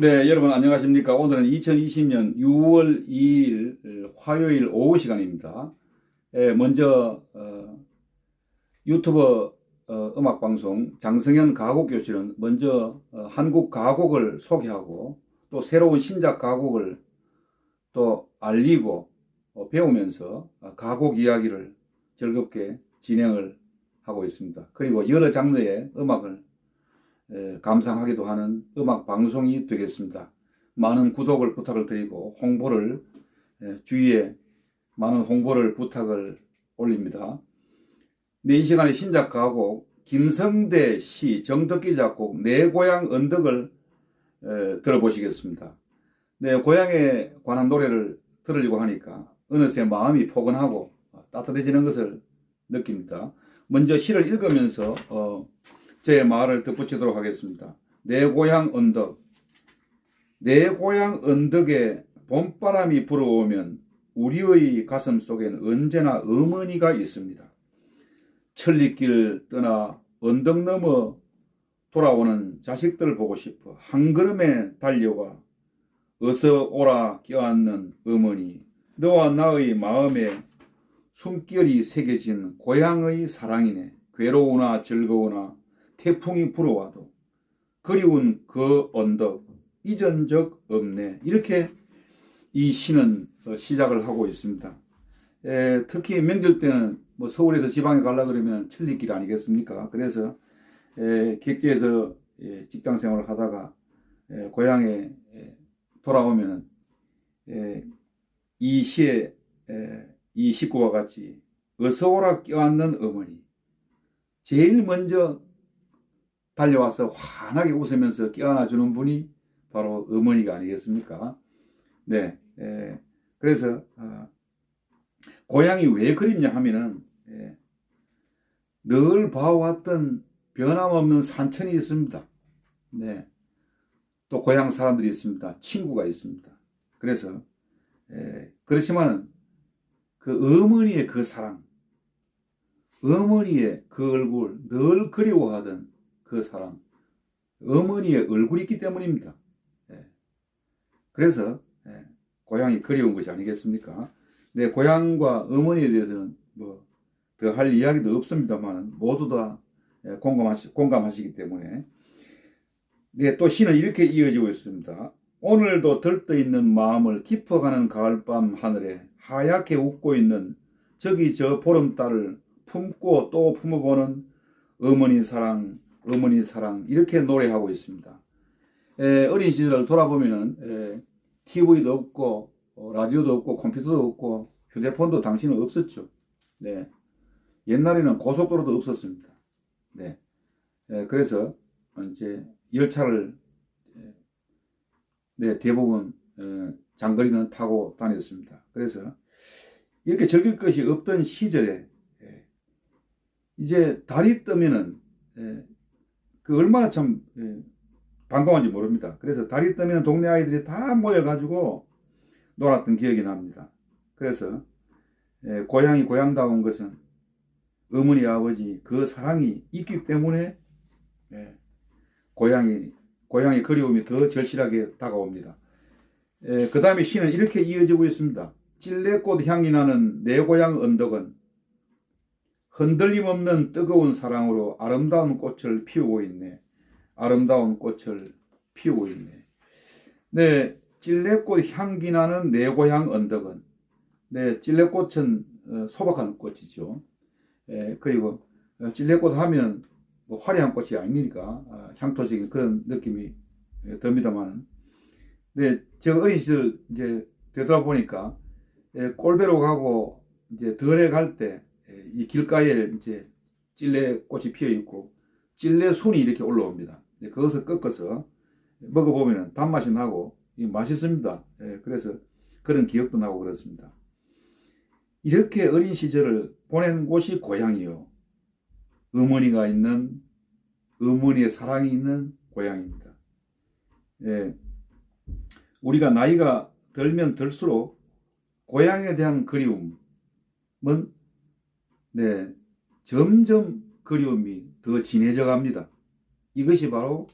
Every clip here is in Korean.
네, 여러분 안녕하십니까? 오늘은 2020년 6월 2일 화요일 오후 시간입니다. 예, 먼저 어, 유튜버 어, 음악 방송 장성현 가곡 교실은 먼저 어, 한국 가곡을 소개하고 또 새로운 신작 가곡을 또 알리고 어, 배우면서 어, 가곡 이야기를 즐겁게 진행을 하고 있습니다. 그리고 여러 장르의 음악을 에, 감상하기도 하는 음악 방송이 되겠습니다. 많은 구독을 부탁을 드리고 홍보를 에, 주위에 많은 홍보를 부탁을 올립니다. 네, 이 시간에 신작 가곡 김성대 시 정덕기 작곡 내 고향 언덕을 에, 들어보시겠습니다. 네, 고향에 관한 노래를 들으려고 하니까 어느새 마음이 포근하고 따뜻해지는 것을 느낍니다. 먼저 시를 읽으면서 어, 제 말을 덧붙이도록 하겠습니다. 내 고향 언덕. 내 고향 언덕에 봄바람이 불어오면 우리의 가슴 속엔 언제나 어머니가 있습니다. 천리길 떠나 언덕 넘어 돌아오는 자식들 보고 싶어 한 걸음에 달려와 어서 오라 껴안는 어머니 너와 나의 마음에 숨결이 새겨진 고향의 사랑이네 괴로우나 즐거우나 태풍이 불어와도 그리운 그 언덕 잊은 적 없네 이렇게 이 시는 어, 시작을 하고 있습니다. 에, 특히 명절 때는 뭐 서울에서 지방에 가려 그러면 천리길 아니겠습니까? 그래서 에, 객지에서 예, 직장 생활을 하다가 에, 고향에 에, 돌아오면은 에, 이 시에 에, 이 식구와 같이 어서 오라 껴안는 어머니 제일 먼저 달려와서 환하게 웃으면서 껴안아 주는 분이 바로 어머니가 아니겠습니까? 네, 에, 그래서 어, 고향이 왜 그립냐 하면은 예, 늘 봐왔던 변함없는 산천이 있습니다. 네, 또 고향 사람들이 있습니다. 친구가 있습니다. 그래서 예, 그렇지만은 그 어머니의 그 사랑, 어머니의 그 얼굴 늘 그리워하던 그 사람, 어머니의 얼굴이 있기 때문입니다. 예. 그래서 예, 고향이 그리운 것이 아니겠습니까? 내 고향과 어머니에 대해서는 뭐 더 할 이야기도 없습니다만 모두 다 예, 공감하시, 공감하시기 때문에 네, 또 시는 이렇게 이어지고 있습니다. 오늘도 들떠 있는 마음을 깊어가는 가을밤 하늘에 하얗게 웃고 있는 저기 저 보름달을 품고 또 품어보는 어머니 사랑, 어머니 사랑 이렇게 노래하고 있습니다. 에, 어린 시절을 돌아보면은 에, TV도 없고 어, 라디오도 없고 컴퓨터도 없고 휴대폰도 당시는 없었죠. 네. 옛날에는 고속도로도 없었습니다. 네. 에, 그래서 이제 열차를 에, 네, 대부분 에, 장거리는 타고 다녔습니다. 그래서 이렇게 즐길 것이 없던 시절에 에, 이제 달이 뜨면은 에, 그 얼마나 참 에, 반가운지 모릅니다. 그래서 달이 뜨면 동네 아이들이 다 모여가지고 놀았던 기억이 납니다. 그래서 에, 고향이 고향다운 것은 어머니 아버지 그 사랑이 있기 때문에 예, 고향이 고향의 그리움이 더 절실하게 다가옵니다. 그 다음에 시는 이렇게 이어지고 있습니다. 찔레꽃 향이 나는 내 고향 언덕은 흔들림 없는 뜨거운 사랑으로 아름다운 꽃을 피우고 있네. 아름다운 꽃을 피우고 있네. 네, 찔레꽃 향기 나는 내 고향 언덕은 네, 찔레꽃은 어, 소박한 꽃이죠. 에, 그리고 어, 찔레꽃 하면 뭐 화려한 꽃이 아니니까 아, 향토적인 그런 느낌이 예, 듭니다만, 네, 제가 어린 시절 이제 되돌아보니까 예, 꼴배로 가고 이제 덜에 갈때 이 길가에 이제 찔레 꽃이 피어 있고 찔레 순이 이렇게 올라옵니다. 네, 그것을 꺾어서 먹어보면 단맛이 나고 맛있습니다. 예, 그래서 그런 기억도 나고 그렇습니다. 이렇게 어린 시절을 보낸 곳이 고향이요. 어머니가 있는 어머니의 사랑이 있는 고향입니다. 예, 우리가 나이가 들면 들수록 고향에 대한 그리움은 네, 점점 그리움이 더 진해져 갑니다. 이것이 바로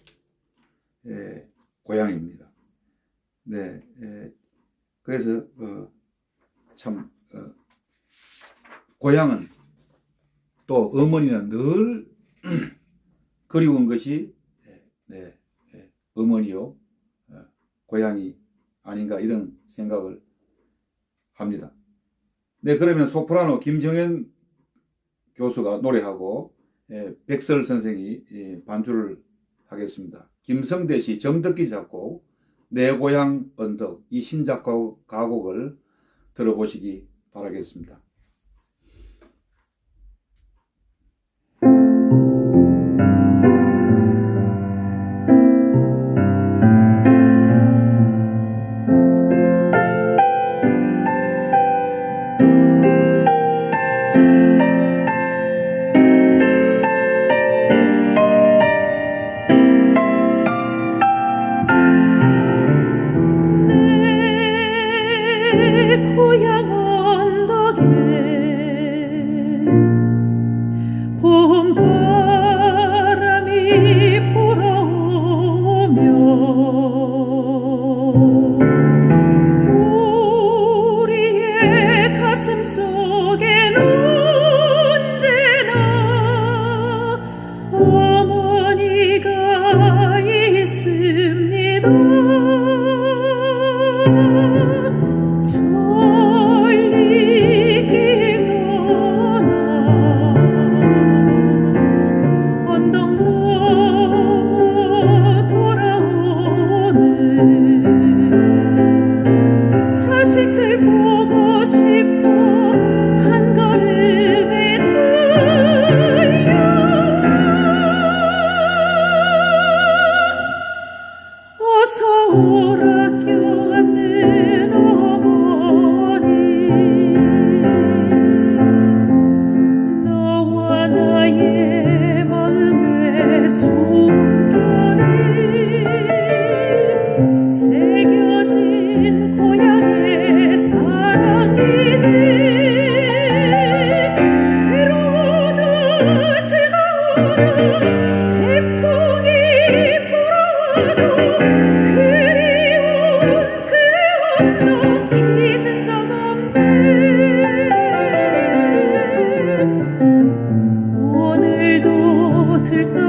예, 고향입니다. 네, 예, 그래서 어, 참 어, 고향은 또 어머니는 늘 그리운 것이 예, 네, 예, 어머니요 어, 고향이 아닌가 이런 생각을 합니다. 네, 그러면 소프라노 김정현 교수가 노래하고 예, 백설 선생이 예, 반주를 하겠습니다. 김성대 씨, 정덕기 작곡, 내 고향 언덕 이 신작가 가곡을 들어보시기 바라겠습니다. 들떠